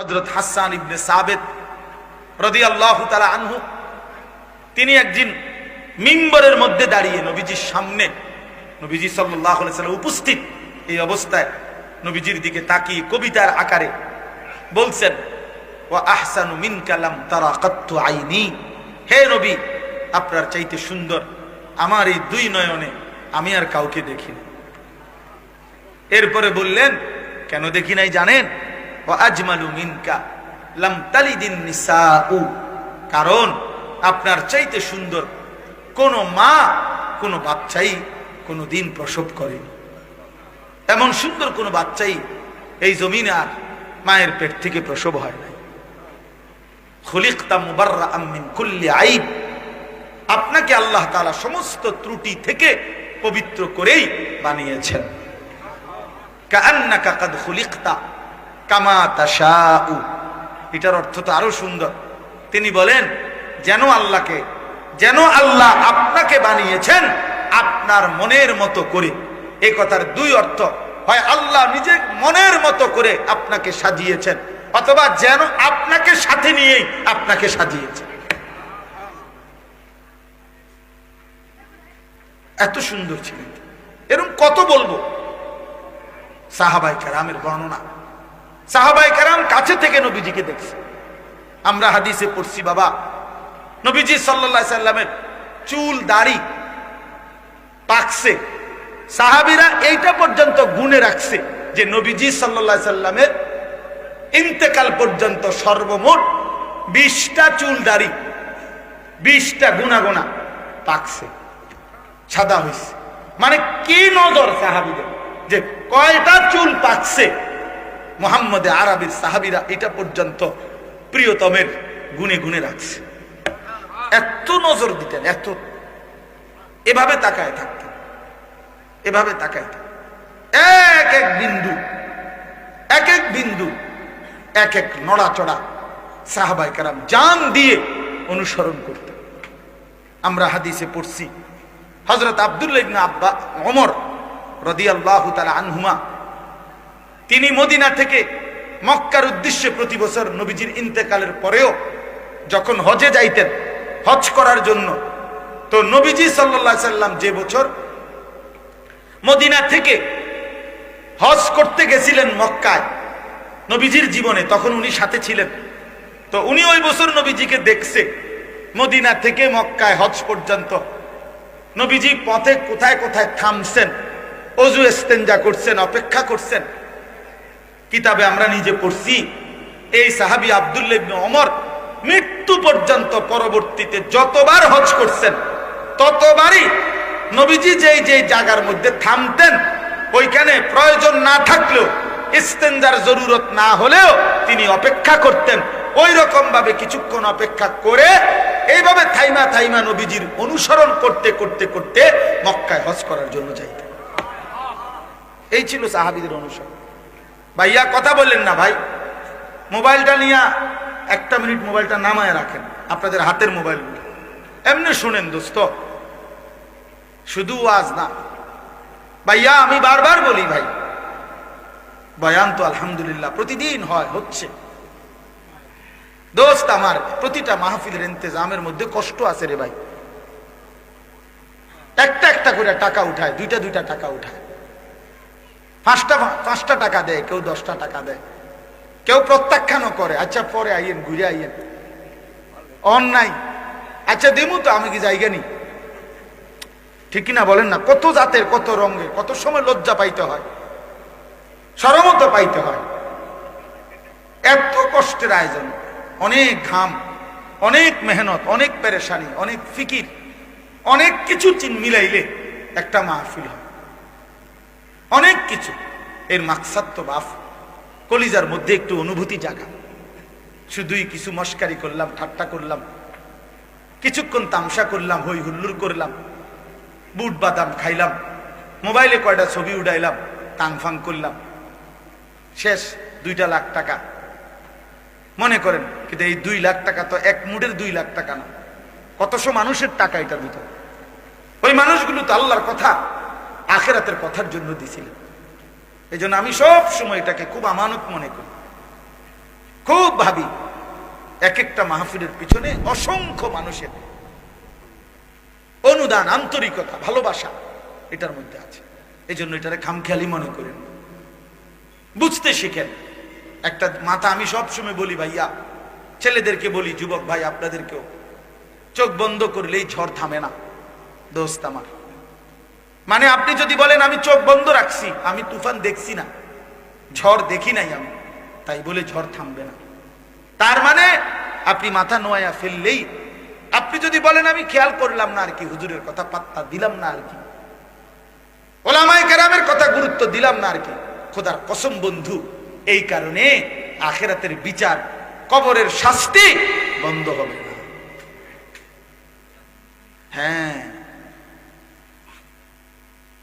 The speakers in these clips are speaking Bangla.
হজরত হাসান ইবনে সাবেদ রদি আল্লাহ তালা আনহু, তিনি একদিন মিম্বরের মধ্যে দাঁড়িয়ে নবীজির সামনে, নবীজি সাল্লাহ সাল্লাম উপস্থিত এই অবস্থায় নবীজির দিকে তাকিয়ে কবিতার আকারে বলছেন ও আহসানু মিন কালাম তারা কত্তু আইনি। হে নবী, আপনার চাইতে সুন্দর আমার এই দুই নয়নে আমি আর কাউকে দেখিনি। এরপরে বললেন, কেন দেখি নাই জানেন? ও আজমালু মিনকা, লাম তালিদিন কারণ আপনার চাইতে সুন্দর কোন মা, কোন বাচ্চাই কোনো দিন প্রসব করেনি। এমন সুন্দর কোন বাচ্চাই এই জমিনে আর মায়ের পেট থেকে প্রসব হয় নাই। মুবাররা আমিন কুল্লি আইব আপনাকে আল্লাহ তাআলা সমস্ত ত্রুটি থেকে পবিত্র করেই বানিয়েছেন। কান্নাকা কাদ খুলিকতা। কামা এটার অর্থ তো আরও সুন্দর। তিনি বলেন, যেন আল্লাহকে, যেন আল্লাহ আপনাকে বানিয়েছেন আপনার মনের মতো করে। এই কথার দুই অর্থ হয়, আল্লাহ নিজে মনের মতো করে আপনাকে সাজিয়েছেন, অথবা যেন আপনাকে সাথে নিয়েই আপনাকে সাজিয়েছেন। এত সুন্দর ছিলেন এরকম কত বলব? সাহাবাই কারামের বর্ণনা। সাহাবাই কারাম কাছে থেকে নবীজিকে দেখছে। আমরা হাদিসে পড়ছি, বাবা, নবীজি সাল্লা সাল্লামের চুল, দাড়ি পাকছে। সাহাবিরা এইটা পর্যন্ত গুনে রাখছে যে নবীজি সাল্লা সাল্লামের ইন্তেকাল পর্যন্ত সর্বমোট বিশটা চুল, দাড়ি, বিশটা গুনা গুনা পাকছে, সাদা হয়েছে মানে কি নজর সাহাবিদের? যে কয়টা চুল পাকছে? মোহাম্মদে আরবির সাহাবিরা এটা পর্যন্ত প্রিয়তমের গুনে গুনে রাখছে। এত নজর দিতেন, এত। এভাবে তাকায় থাকতেন। এভাবে তাকায় থাকতেন। এক এক বিন্দু, এক এক বিন্দু, এক এক নড়াচড়া সাহাবাই কারাম জান দিয়ে অনুসরণ করতেন। আমরা হাদিসে পড়ছি হজরত আবদুল্লাহ আব্বা ওমর রদিয়াল্লাহু তাআলা আনহুমা তিনি মদিনা থেকে মক্কার উদ্দেশ্যে প্রতি বছর নবীজির ইন্তেকালের পরেও যখন হজে যাইতেন, হজ করার জন্য, তো নবীজি আলাইহি সাল্লাম যে বছর মদিনা থেকে হজ করতে গেছিলেন মক্কায়, নবীজির জীবনে, তখন উনি সাথে ছিলেন। তো উনি ওই বছর নবীজিকে দেখছে, মদিনা থেকে মক্কায় হজ পর্যন্ত। নবীজি পথে কোথায় কোথায় থামছেন, অজু এস্তেঞ্জা করছেন, অপেক্ষা করছেন। কিতাবে আমরা নিজে পড়ছি, এই সাহাবি আবদুল্লাহ অমর মৃত্যু পর্যন্ত পরবর্তীতে যতবার হজ করছেন, ততবারই নবীজি যেই যেই জায়গার মধ্যে থামতেন, ওইখানে প্রয়োজন না থাকলেও ইস্তেঞ্জার জরুরত না হলেও তিনি অপেক্ষা করতেন। ওই রকম ভাবে কিছুক্ষণ অপেক্ষা করে এইভাবে থাইমা থাইমা নবীজির অনুসরণ করতে করতে করতে মক্কায় হজ করার জন্য যাইতেন। এই ছিল সাহাবিদের অনুসরণ। ভাইয়া, কথা বললেন না ভাই। মোবাইলটা নিয়ে একটা মিনিট মোবাইলটা নামায় রাখেন। আপনাদের হাতের মোবাইল এমনি শুনেন দোস্ত। শুধু আজ না। ভাইয়া, আমি বারবার বলি ভাই। বয়ান তো আলহামদুলিল্লাহ, প্রতিদিন হয়, হচ্ছে। দোস্ত আমার, প্রতিটা মাহফিলের ইন্তজামের মধ্যে কষ্ট আছে রে ভাই। একটা একটা করে টাকা উঠায়, দুইটা দুইটা টাকা উঠায়। পাঁচটা পাঁচটা টাকা দেয়, কেউ দশটা টাকা দেয়। কেউ প্রত্যাখ্যানও করে আচ্ছা পরে আইয়েন, ঘুরে আইয়েন। অন্যায় আচ্ছা দেমু তো, আমি কি জায়গা নি ঠিক না বলেন না, কত জাতের, কত রঙের, কত সময় লজ্জা পাইতে হয়, সরমত পাইতে হয়। এত কষ্টের আয়োজন, অনেক ঘাম, অনেক মেহনত, অনেক পেরেশানি, অনেক ফিকির, অনেক কিছু চিন মিলাইলে একটা মাহফিল হয়। অনেক কিছু। এর মাকসাদ তো বাফ। কলিজার মধ্যে একটু অনুভূতি জাগা। শুধুই কিছু মস্কারি করলাম, ঠাট্টা করলাম। কিছুক্ষণ তামসা করলাম, হই হুল্লুর করলাম। বুট বাদাম খাইলাম। মোবাইলে কয়টা ছবি উড়াইলাম টাংফাং করলাম। শেষ দুইটা লাখ টাকা। মনে করেন, কিন্তু এই দুই লাখ টাকা তো এক মুডের দুই লাখ টাকা না। কতশো মানুষের টাকা এটার ভিতরে। ওই মানুষগুলো তো আল্লাহর কথা। আখেরাতের কথার জন্য দিছিলেন এই জন্য আমি সব সময় এটাকে খুব আমানত মনে করি। খুব ভাবি এক একটা মাহফিলের পিছনে অসংখ্য মানুষের অনুদান, আন্তরিকতা, ভালোবাসা এটার মধ্যে আছে। এই জন্য এটারে খামখেয়ালি মনে করেন। বুঝতে শিখেন, একটা মাথা আমি সবসময় বলি, ভাইয়া, ছেলেদেরকে বলি, যুবক ভাই, আপনাদেরকেও। চোখ বন্ধ করলেই ঝড় থামে না, দোস্ত আমার। মানে আপনি যদি বলেন, আমি চোখ বন্ধ রাখছি, আমি তুফান দেখছি না, ঝড় দেখি নাই আমি, তাই বলে ঝড় থামবে না। তার মানে আপনি মাথা নোয়া ফেললেই, আপনি যদি বলেন, আমি খেয়াল করলাম না আর কি, হুজুরের কথা, পাত্তা দিলাম না আর কি, ওলামায় কেরামের কথা গুরুত্ব দিলাম না আর কি, খোদার কসম বন্ধু, এই কারণে আখেরাতের বিচার, কবরের শাস্তি বন্ধ হবে না। হ্যাঁ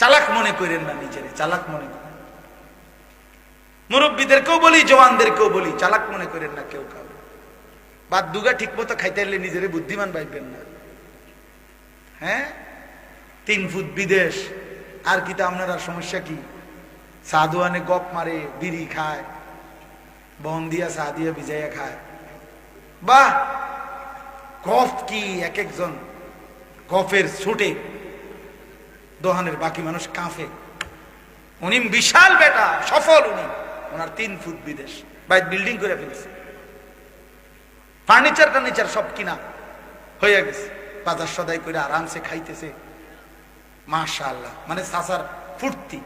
চালাক মনে করেন না নিজেরে, চালাক মনে করেন। মুরব্বীদেরকেও বলি, জওয়ানদেরকেও বলি, চালাক মনে করেন না কেউ কাউ বাদ দুগা ঠিক মতো খাইতে এলে নিজেরে বুদ্ধিমান পাইবেন না। হ্যাঁ? তিন ফুট বিদেশ, আর কি তা আপনার সমস্যা কি? সাধুয়ানে গপ মারে, বিড়ি খায়, বন দিয়া চা দিয়া ভিজাইয়া খায়। বাহ! গফ কি এক একজন গফের ছুটে। দোহানের বাকি মানুষ কাঁফে। উনি বিশাল বেটা, সফল উনি ওনার তিন ফুট বিদেশ। বাইর বিল্ডিং করে ফেলছে। ফার্নিচার টার্নিচার সব কিনা হয়ে গেছে। বাজার সদাই করে আরামসে খাইতেছে। মাশাআল্লাহ। মানে সাসার ফুর্তি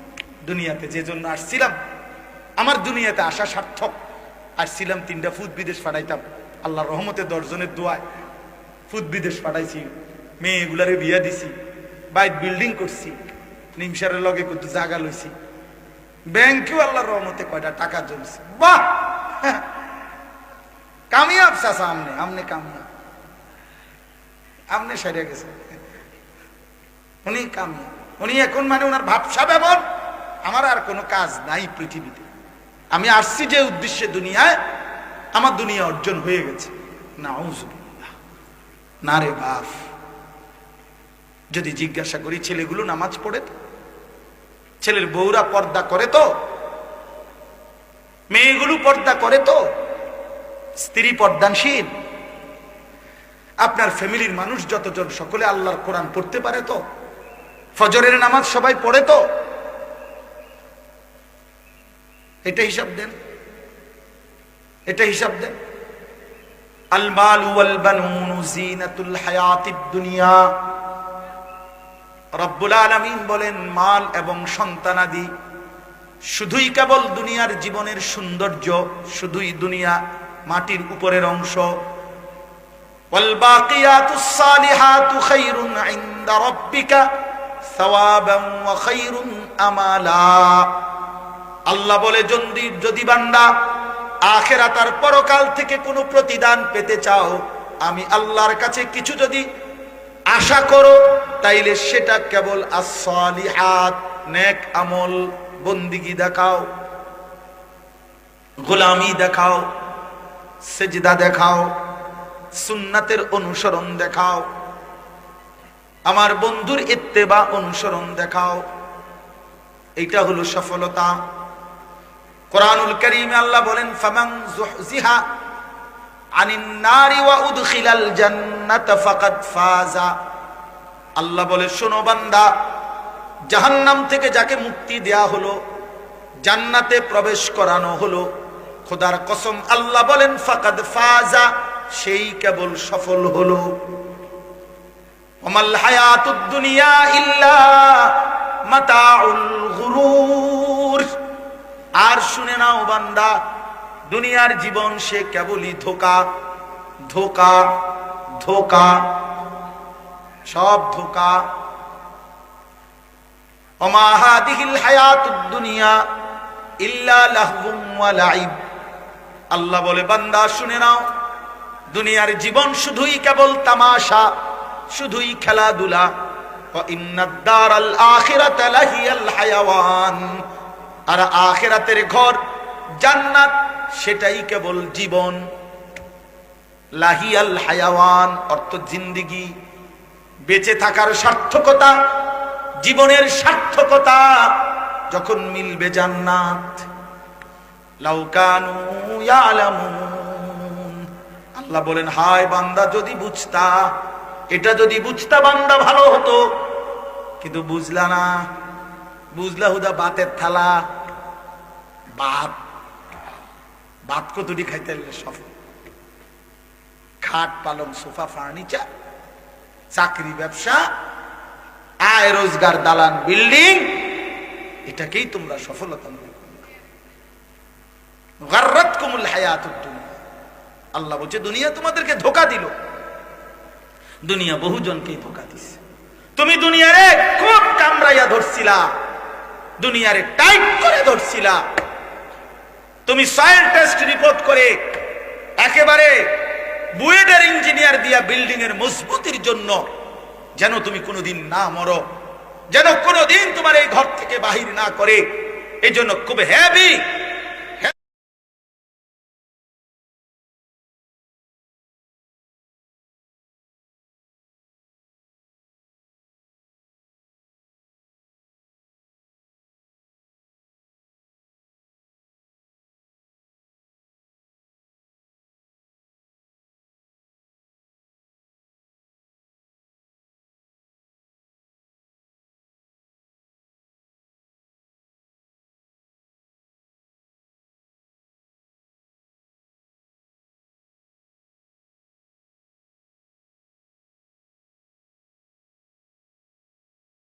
দুনিয়াতে। যে জন্য আসছিলাম, আমার দুনিয়াতে আসা সার্থক। আসছিলাম, তিনটা ফুট বিদেশ পাঠাইতাম। আল্লাহ রহমতে দশজনের দোয়ায় ফুট বিদেশ পাঠাইছি। মেয়েগুলারে বিয়া দিছি। বাইক বিল্ডিং করছি, নিমসারের লগে কত জায়গা লইছি। ব্যাংকেও আল্লাহর রহমতে কয়টা টাকা জমছে। বাহ! কামিয়াব চাষা আমনে আমনে কামিয়াব। আমনে সেরে গেছে। উনি কামিয়াব। উনি এখন মানে ওনার ভাবসা ব্যবহার। আমার আর কোনো কাজ নাই পৃথিবীতে। আমি আসছি যে উদ্দেশ্যে দুনিয়ায়, আমার দুনিয়া অর্জন হয়ে গেছে। না না রে বাপ। যদি জিজ্ঞাসা করি, ছেলেগুলো নামাজ পড়ে তো? ছেলের বউরা পর্দা করে তো? মেয়েগুলো পর্দা করে তো? স্ত্রী পর্দানশীল? আপনার ফ্যামিলির মানুষ যতজন, সকলে আল্লাহর কোরআন পড়তে পারে তো? ফজরের নামাজ সবাই পড়ে তো? এটা হিসাব দেন। এটা হিসাব দেন। আল মাল ওয়াল জিনাতুল হায়াতিদ দুনিয়া। রব্বুল আলমিন বলেন, মাল এবং সন্তানাদি শুধুই কেবল দুনিয়ার জীবনের সৌন্দর্য, শুধুই দুনিয়া মাটির উপরের অংশ। আল্লাহ বলে, জন্দির যদি বান্দা আখেরা তার পরকাল থেকে কোনো প্রতিদান পেতে চাও, আমি আল্লাহর কাছে কিছু যদি আশা করো তাইলে সেটা কেবল আসলিহাত নেক আমল, বন্দিগি দেখাও, গোলামি দেখাও, সেজদা দেখাও, সুন্নাতের অনুসরণ দেখাও, আমার বন্ধুর ইত্তেবা অনুসরণ দেখাও, এইটা হলো সফলতা। কোরআনুল করিমে আল্লাহ বলেন, ফামান জুহজিহা আনিন নারি ওয়া উদখিলাল জান্নাত ফাকাদ ফাজা। আল্লাহ বলে, শোনো বান্দা, জাহান্নাম থেকে যাকে মুক্তি দেয়া হলো, জান্নাতে প্রবেশ করানো হলো, খোদার কসম আল্লাহ বলেন, ফাকাদ ফাজা, সেই কেবল সফল হলো। ওমাল হায়াতুদ দুনিয়া ইল্লা মাতাউল আর শুনে নাও বান্দা, দুনিয়ার জীবন সে কেবলই ধোকা ধোকা ধোকা। সব ধোকা। আল্লাহ বলে, বান্দা, শুনে নাও, দুনিয়ার জীবন শুধুই কেবল তামাশা, শুধুই খেলাধুলা। আর আখেরাতের ঘর জান্নাত, সেটাই কেবল জীবন। লাহিয়াল হায়াওয়ান অর্থ জিন্দিগি। বেঁচে থাকার সার্থকতা, জীবনের সার্থকতা যখন মিলবে জান্নাত। আল্লাহ বলেন, হায় বান্দা, যদি বুঝতা, এটা যদি বুঝতা বান্দা ভালো হতো। কিন্তু বুঝলা না। বুঝলা হুদা বাতের থালা। ভাত ভাত কতটি খাইতে সফল খাট, পালং, সোফা, ফার্নিচার। চাকরি, ব্যবসা, আয়, রোজগার, দালান, বিল্ডিং, এটাকেই তোমরা সফলতা মনে গার্রাত কুমুল হায়াতুদ আল্লাহ বলছে, দুনিয়া তোমাদেরকে ধোকা দিল। দুনিয়া বহুজনকেই ধোকা দিছে। তুমি দুনিয়ারে খুব কামড়াইয়া ধরছিলা? দুনিয়ারে টাইট করে ধরছিলা। তুমি সয়েল টেস্ট রিপোর্ট করে একেবারে বুয়েডের ইঞ্জিনিয়ার দিয়া বিল্ডিং এর মজবুতির জন্য যেন তুমি কোনোদিন না মরো, যেন কোনোদিন তোমার এই ঘর থেকে বাহির না করে এই জন্য খুব হেভি